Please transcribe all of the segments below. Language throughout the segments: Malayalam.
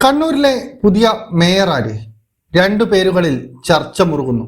കണ്ണൂരിലെ പുതിയ മേയർ ആര് രണ്ടു പേരുകളിൽ ചർച്ച മുറുകുന്നു.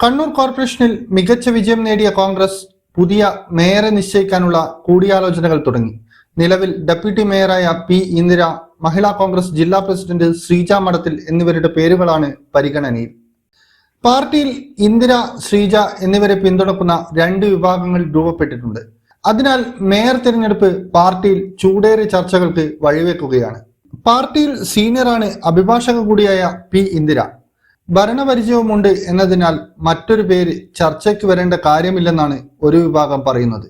കണ്ണൂർ കോർപ്പറേഷനിൽ മികച്ച വിജയം നേടിയ കോൺഗ്രസ് പുതിയ മേയറെ നിശ്ചയിക്കാനുള്ള കൂടിയാലോചനകൾ തുടങ്ങി. നിലവിൽ ഡെപ്യൂട്ടി മേയറായ പി ഇന്ദിര മഹിളാ കോൺഗ്രസ് ജില്ലാ പ്രസിഡന്റ് ശ്രീജ മഠത്തിൽ എന്നിവരുടെ പേരുകളാണ് പരിഗണനയിൽ. പാർട്ടിയിൽ ഇന്ദിര ശ്രീജ എന്നിവരെ പിന്തുണക്കുന്ന രണ്ട് വിഭാഗങ്ങൾ രൂപപ്പെട്ടിട്ടുണ്ട്. അതിനാൽ മേയർ തിരഞ്ഞെടുപ്പ് പാർട്ടിയിൽ ചൂടേറിയ ചർച്ചകൾക്ക് വഴിവെക്കുകയാണ്. പാർട്ടിയിൽ സീനിയറാണ് അഭിഭാഷക കൂടിയായ പി ഇന്ദിര. ഭരണപരിചയവുമുണ്ട് എന്നതിനാൽ മറ്റൊരു പേര് ചർച്ചയ്ക്ക് വരേണ്ട കാര്യമില്ലെന്നാണ് ഒരു വിഭാഗം പറയുന്നത്.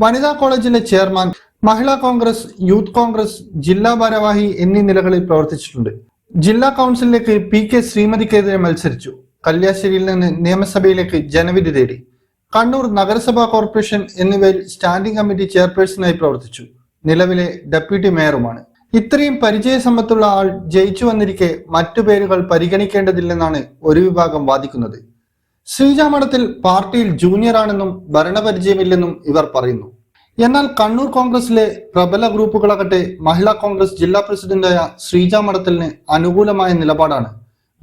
വനിതാ കോളേജിലെ ചെയർമാൻ മഹിളാ കോൺഗ്രസ് യൂത്ത് കോൺഗ്രസ് ജില്ലാ ഭാരവാഹി എന്നീ നിലകളിൽ പ്രവർത്തിച്ചിട്ടുണ്ട്. ജില്ലാ കൗൺസിലിലേക്ക് പി കെ ശ്രീമതിക്കെതിരെ മത്സരിച്ചു. കല്യാശ്ശേരിയിൽ നിന്ന് നിയമസഭയിലേക്ക് ജനവിധി തേടി. കണ്ണൂർ നഗരസഭാ കോർപ്പറേഷൻ എന്നിവയിൽ സ്റ്റാൻഡിംഗ് കമ്മിറ്റി ചെയർപേഴ്സണായി പ്രവർത്തിച്ചു. നിലവിലെ ഡെപ്യൂട്ടി മേയറുമാണ്. ഇത്രയും പരിചയസമ്പത്തുള്ള ആൾ ജയിച്ചു വന്നിരിക്കെ മറ്റു പേരുകൾ പരിഗണിക്കേണ്ടതില്ലെന്നാണ് ഒരു വിഭാഗം വാദിക്കുന്നത്. ശ്രീജാമഠത്തിൽ പാർട്ടിയിൽ ജൂനിയറാണെന്നും ഭരണപരിചയമില്ലെന്നും ഇവർ പറയുന്നു. എന്നാൽ കണ്ണൂർ കോൺഗ്രസിലെ പ്രബല ഗ്രൂപ്പുകളാകട്ടെ മഹിളാ കോൺഗ്രസ് ജില്ലാ പ്രസിഡന്റായ ശ്രീജ മഠത്തിലിന് അനുകൂലമായ നിലപാടാണ്.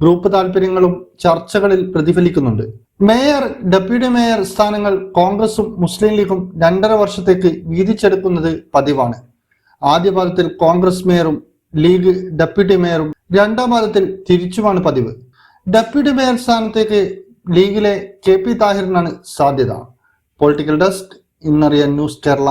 ഗ്രൂപ്പ് താല്പര്യങ്ങളും ചർച്ചകളിൽ പ്രതിഫലിക്കുന്നുണ്ട്. മേയർ ഡെപ്യൂട്ടി മേയർ സ്ഥാനങ്ങൾ കോൺഗ്രസും മുസ്ലിം ലീഗും രണ്ടര വർഷത്തേക്ക് വീതിച്ചെടുക്കുന്നത് പതിവാണ്. ആദ്യ പാദത്തിൽ കോൺഗ്രസ് മേയറും ലീഗ് ഡെപ്യൂട്ടി മേയറും രണ്ടാം പാദത്തിൽ തിരിച്ചുമാണ് പതിവ്. ഡെപ്യൂട്ടി മേയർ സ്ഥാനത്തേക്ക് ലീഗിലെ കെ പി താഹിറിനാണ് സാധ്യത. പൊളിറ്റിക്കൽ ഡെസ്ക് ഇന്നറിയ ന്യൂസ് കേരള.